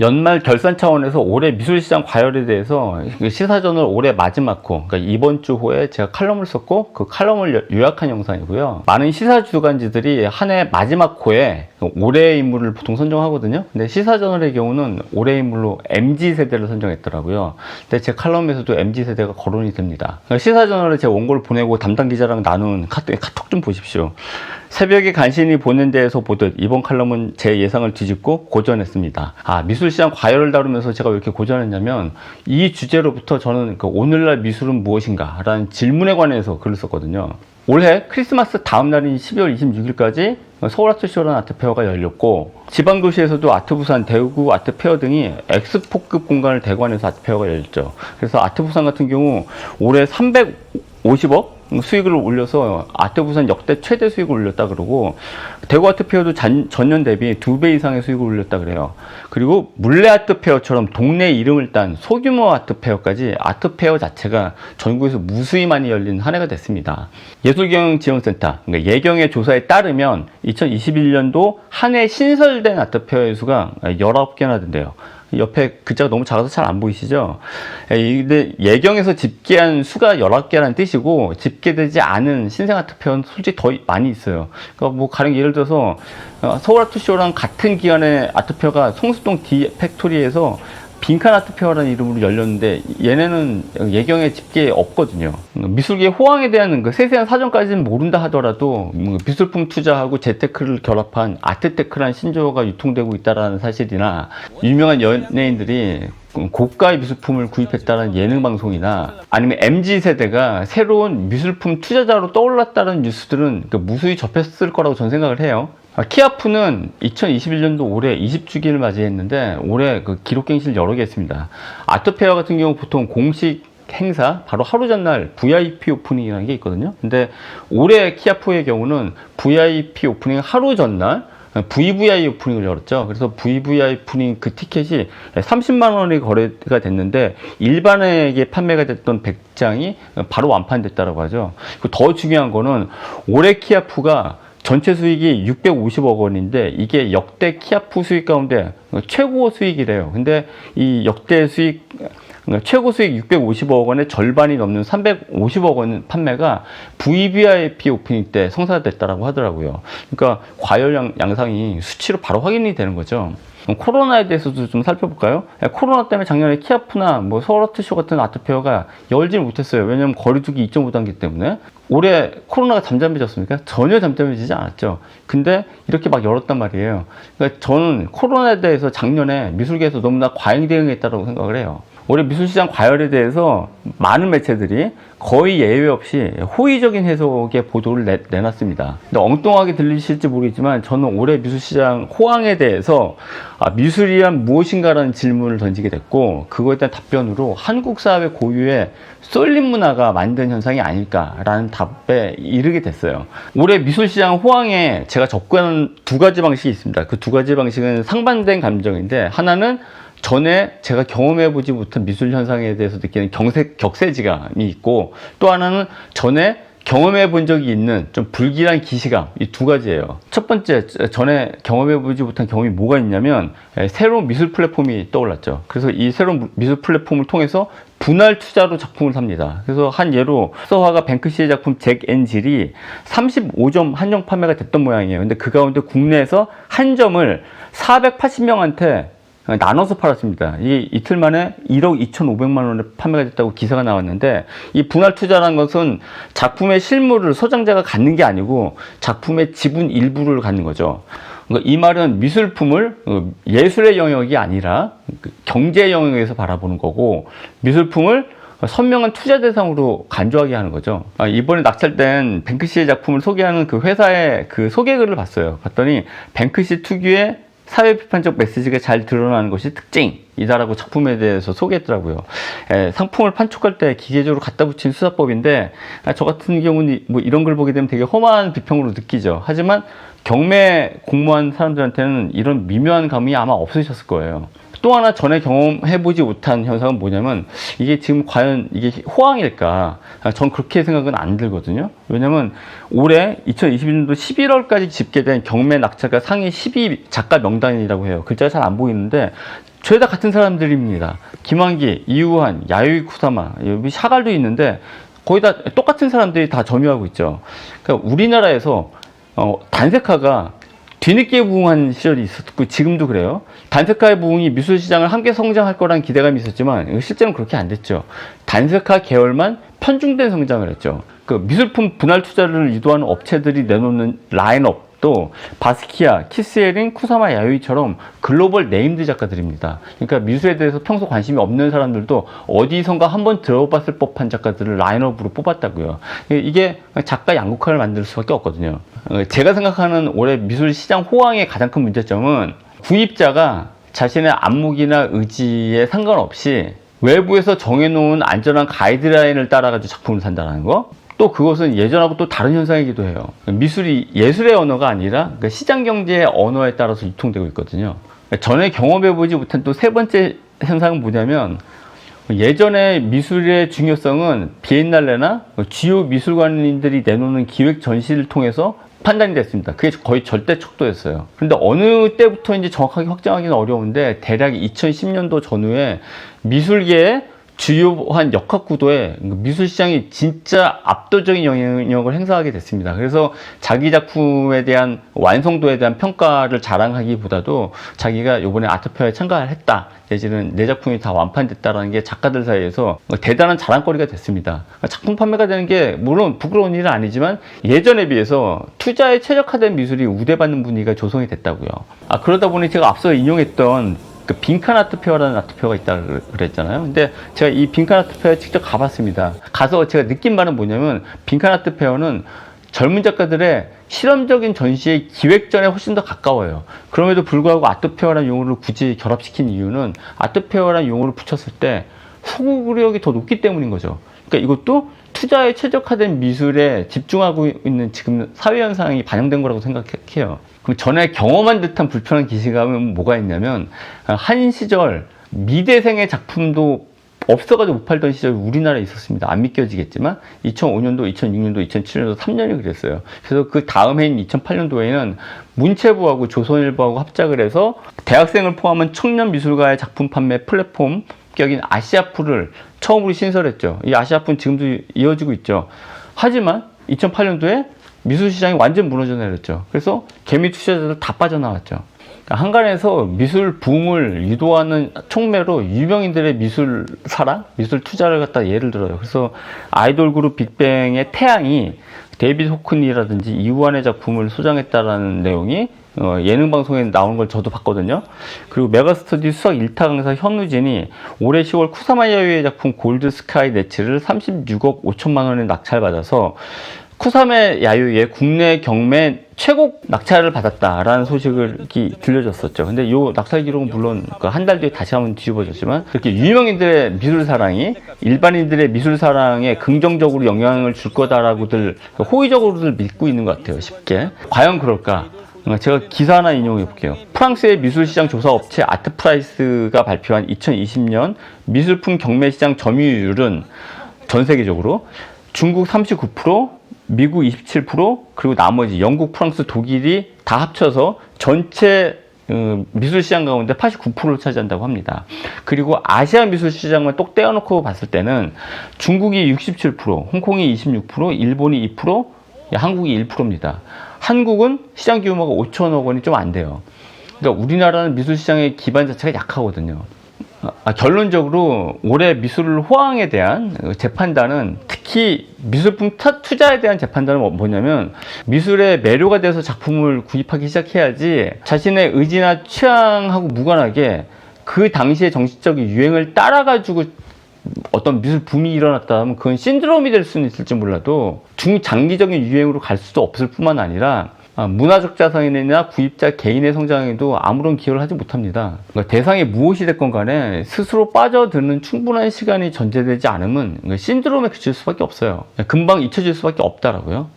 연말 결산 차원에서 올해 미술시장 과열에 대해서 그 시사전을 올해 마지막 호, 그러니까 이번 주 호에 제가 칼럼을 썼고 그 칼럼을 요약한 영상이고요. 많은 시사 주간지들이 한 해 마지막 호에 그 올해의 인물을 보통 선정하거든요. 근데 시사저널의 경우는 올해의 인물로 MZ 세대를 선정했더라고요. 근데 제 칼럼에서도 MZ 세대가 거론이 됩니다. 그러니까 시사저널에 제 원고를 보내고 담당 기자랑 나눈 카톡, 카톡 좀 보십시오. 새벽에 간신히 보는 데에서 보듯 이번 칼럼은 제 예상을 뒤집고 고전했습니다. 아, 미술시장 과열을 다루면서 제가 왜 이렇게 고전했냐면 이 주제로부터 저는 그 오늘날 미술은 무엇인가? 라는 질문에 관해서 글을 썼거든요. 올해 크리스마스 다음 날인 12월 26일까지 서울 아트쇼라는 아트페어가 열렸고 지방도시에서도 아트부산, 대구 아트페어 등이 엑스포급 공간을 대관해서 아트페어가 열렸죠. 그래서 아트부산 같은 경우 올해 350억 수익을 올려서 아트부산 역대 최대 수익을 올렸다 그러고 대구 아트페어도 잔- 전년 대비 두 배 이상의 수익을 올렸다 그래요. 그리고 물레 아트페어처럼 동네 이름을 딴 소규모 아트페어까지 아트페어 자체가 전국에서 무수히 많이 열린 한 해가 됐습니다. 예술경영지원센터 그러니까 예경의 조사에 따르면 2021년도 한 해 신설된 아트페어의 수가 19개나 된대요. 옆에 글자가 너무 작아서 잘 안 보이시죠? 에, 근데 예경에서 집계한 수가 19개라는 뜻이고 집계되지 않은 신생 아트페어는 솔직히 더 많이 있어요. 그러니까 뭐 가령 예를 들어서 어, 서울 아트쇼랑 같은 기간의 아트페어가 성수동 D 팩토리에서 빈칸 아트페어라는 이름으로 열렸는데 얘네는 예경에 집계에 없거든요. 미술계 호황에 대한 그 세세한 사정까지는 모른다 하더라도 뭐 미술품 투자하고 재테크를 결합한 아트테크라는 신조어가 유통되고 있다라는 사실이나 유명한 연예인들이 고가의 미술품을 구입했다는 예능 방송이나 아니면 MZ 세대가 새로운 미술품 투자자로 떠올랐다는 뉴스들은 그 무수히 접했을 거라고 저는 생각을 해요. 아, 키아프는 2021년도 올해 20주기를 맞이했는데 올해 그 기록갱신을 여러 개 했습니다. 아트페어 같은 경우 보통 공식 행사 바로 하루 전날 VIP 오프닝이라는 게 있거든요. 근데 올해 키아프의 경우는 VIP 오프닝 하루 전날 VVI 오프닝을 열었죠. 그래서 VVI 오프닝 그 티켓이 30만 원이 거래가 됐는데 일반에게 판매가 됐던 100장이 바로 완판됐다라고 하죠. 더 중요한 거는 올해 키아프가 전체 수익이 650억 원인데 이게 역대 키아프 수익 가운데 최고 수익이래요. 근데 이 역대 수익 그러니까 최고 수익 650억 원의 절반이 넘는 350억 원 판매가 VVIP 오프닝 때 성사됐다라고 하더라고요. 그러니까 과열 양, 양상이 수치로 바로 확인이 되는 거죠. 코로나에 대해서도 좀 살펴볼까요? 예, 코로나 때문에 작년에 키아프나 뭐 서울아트쇼 같은 아트 페어가 열지 못했어요. 왜냐하면 거리두기 2.5 단계 때문에. 올해 코로나가 잠잠해졌습니까? 전혀 잠잠해지지 않았죠. 근데 이렇게 막 열었단 말이에요. 그러니까 저는 코로나에 대해서 작년에 미술계에서 너무나 과잉 대응했다고 생각을 해요. 올해 미술시장 과열에 대해서 많은 매체들이 거의 예외 없이 호의적인 해석의 보도를 내, 내놨습니다. 근데 엉뚱하게 들리실지 모르겠지만 저는 올해 미술시장 호황에 대해서 아, 미술이란 무엇인가라는 질문을 던지게 됐고 그거에 대한 답변으로 한국 사회 고유의 쏠림 문화가 만든 현상이 아닐까라는 답에 이르게 됐어요. 올해 미술시장 호황에 제가 접근한 두 가지 방식이 있습니다. 그 두 가지 방식은 상반된 감정인데 하나는 전에 제가 경험해보지 못한 미술 현상에 대해서 느끼는 경색, 격세지감이 있고 또 하나는 전에 경험해 본 적이 있는 좀 불길한 기시감 이 두 가지예요. 첫 번째 전에 경험해 보지 못한 경험이 뭐가 있냐면 에, 새로운 미술 플랫폼이 떠올랐죠. 그래서 이 새로운 미술 플랫폼을 통해서 분할 투자로 작품을 삽니다. 그래서 한 예로 서화가 뱅크시의 작품 잭 앤질이 35점 한정 판매가 됐던 모양이에요. 근데 그 가운데 국내에서 한 점을 480명한테 나눠서 팔았습니다. 이 이틀 만에 1억 2,500만 원에 판매가 됐다고 기사가 나왔는데 이 분할 투자라는 것은 작품의 실물을 소장자가 갖는 게 아니고 작품의 지분 일부를 갖는 거죠. 그러니까 이 말은 미술품을 어, 예술의 영역이 아니라 그 경제 영역에서 바라보는 거고 미술품을 선명한 투자 대상으로 간주하게 하는 거죠. 아, 이번에 낙찰된 뱅크시의 작품을 소개하는 그 회사의 그 소개글을 봤어요. 봤더니 뱅크시 특유의 사회 비판적 메시지가 잘 드러나는 것이 특징이다라고 작품에 대해서 소개했더라고요. 에, 상품을 판촉할 때 기계적으로 갖다 붙인 수사법인데 아, 저 같은 경우는 뭐 이런 걸 보게 되면 되게 험한 비평으로 느끼죠. 하지만 경매 공모한 사람들한테는 이런 미묘한 감이 아마 없으셨을 거예요. 또 하나 전에 경험해보지 못한 현상은 뭐냐면 이게 지금 과연 이게 호황일까? 아, 전 그렇게 생각은 안 들거든요. 왜냐면 올해 2021년도 11월까지 집계된 경매 낙찰가 상위 12 작가 명단이라고 해요. 글자가 잘 안 보이는데 죄다 같은 사람들입니다. 김한기, 이우한, 야유이 쿠사마, 여기 샤갈도 있는데 거의 다 똑같은 사람들이 다 점유하고 있죠. 그러니까 우리나라에서 어, 단색화가 뒤늦게 부흥한 시절이 있었고 지금도 그래요. 단색화의 부흥이 미술 시장을 함께 성장할 거란 기대감이 있었지만 실제는 그렇게 안 됐죠. 단색화 계열만 편중된 성장을 했죠. 그 미술품 분할 투자를 유도하는 업체들이 내놓는 라인업 도 바스키아, 키스에린, 쿠사마 야요이처럼 글로벌 네임드 작가들입니다. 그러니까 미술에 대해서 평소 관심이 없는 사람들도 어디선가 한번 들어봤을 법한 작가들을 라인업으로 뽑았다고요. 이게 작가 양극화를 만들 수밖에 없거든요. 어, 제가 생각하는 올해 미술 시장 호황의 가장 큰 문제점은 구입자가 자신의 안목이나 의지에 상관없이 외부에서 정해놓은 안전한 가이드라인을 따라가지고 작품을 산다는 거. 또 그것은 예전하고 또 다른 현상이기도 해요. 미술이 예술의 언어가 아니라 그러니까 시장 경제의 언어에 따라서 유통되고 있거든요. 전에 경험해보지 못한 또 세 번째 현상은 뭐냐면 예전에 미술의 중요성은 비엔날레나 주요 미술관인들이 내놓는 기획 전시를 통해서 판단이 됐습니다. 그게 거의 절대 척도였어요. 그런데 어느 때부터 이제 정확하게 확정하기는 어려운데 대략 2010년도 전후에 미술계의 주요한 역학 구도에 미술 시장이 진짜 압도적인 영향력을 행사하게 됐습니다. 그래서 자기 작품에 대한 완성도에 대한 평가를 자랑하기보다도 자기가 이번에 아트페어에 참가를 했다. 내지는 내 작품이 다 완판됐다라는 게 작가들 사이에서 대단한 자랑거리가 됐습니다. 작품 판매가 되는 게 물론 부끄러운 일은 아니지만 예전에 비해서 투자에 최적화된 미술이 우대받는 분위기가 조성이 됐다고요. 아 그러다 보니 제가 앞서 인용했던 그 빈칸 아트페어라는 아트페어가 있다 그랬잖아요. 근데 제가 이 빈칸 아트페어에 직접 가봤습니다. 가서 제가 느낀 바는 뭐냐면 빈칸 아트페어는 젊은 작가들의 실험적인 전시의 기획전에 훨씬 더 가까워요. 그럼에도 불구하고 아트페어라는 용어를 굳이 결합시킨 이유는 아트페어라는 용어를 붙였을 때 소구력이 더 높기 때문인 거죠. 그러니까 이것도 투자에 최적화된 미술에 집중하고 있는 지금 사회 현상이 반영된 거라고 생각해요. 그럼 전에 경험한 듯한 불편한 기시감은 뭐가 있냐면 한 시절 미대생의 작품도 없어가지고 못 팔던 시절이 우리나라에 있었습니다. 안 믿겨지겠지만 2005년도, 2006년도, 2007년도 3년이 그랬어요. 그래서 그 다음 해인 2008년도에는 문체부하고 조선일보하고 합작을 해서 대학생을 포함한 청년 미술가의 작품 판매 플랫폼 격인 아시아풀을 처음으로 신설했죠. 이 아시아풀은 지금도 이어지고 있죠. 하지만 2008년도에 미술 시장이 완전 무너져 내렸죠. 그래서 개미 투자자들 다 빠져나왔죠. 그러니까 한간에서 미술 붐을 유도하는 촉매로 유명인들의 미술 사랑, 미술 투자를 갖다 예를 들어요. 그래서 아이돌 그룹 빅뱅의 태양이 데이비드 호크니라든지 이우환의 작품을 소장했다라는 내용이 어, 예능 방송에 나오는 걸 저도 봤거든요. 그리고 메가스터디 수학 1타 강사 현우진이 올해 10월 쿠사마야유의 작품 골드 스카이 네츠를 36억 5천만 원에 낙찰받아서 쿠사메 야유의 국내 경매 최고 낙찰을 받았다라는 소식을 들려줬었죠. 근데 이 낙찰 기록은 물론 그한달 뒤에 다시 한번 뒤집어졌지만 그렇게 유명인들의 미술 사랑이 일반인들의 미술 사랑에 긍정적으로 영향을 줄 거다라고들 호의적으로들 믿고 있는 것 같아요. 쉽게. 과연 그럴까? 제가 기사 하나 인용해 볼게요. 프랑스의 미술시장 조사 업체 아트프라이스가 발표한 2020년 미술품 경매 시장 점유율은 전 세계적으로 중국 39%, 미국 27%, 그리고 나머지 영국, 프랑스, 독일이 다 합쳐서 전체 음, 미술 시장 가운데 89%를 차지한다고 합니다. 그리고 아시아 미술 시장만 똑 떼어놓고 봤을 때는 중국이 67%, 홍콩이 26%, 일본이 2%, 한국이 1%입니다. 한국은 시장 규모가 5천억 원이 좀 안 돼요. 그러니까 우리나라는 미술 시장의 기반 자체가 약하거든요. 아, 결론적으로 올해 미술 호황에 대한 재판단은 특히 미술품 투자에 대한 재판단은 뭐, 뭐냐면 미술에 매료가 돼서 작품을 구입하기 시작해야지 자신의 의지나 취향하고 무관하게 그 당시의 정치적인 유행을 따라가지고 어떤 미술 붐이 일어났다 하면 그건 신드롬이 될 수는 있을지 몰라도 중장기적인 유행으로 갈 수도 없을 뿐만 아니라 아, 문화적 자산이나 구입자 개인의 성장에도 아무런 기여를 하지 못합니다. 그러니까 대상이 무엇이 됐건 간에 스스로 빠져드는 충분한 시간이 전제되지 않으면 신드롬에 그칠 수밖에 없어요. 금방 잊혀질 수밖에 없다라고요.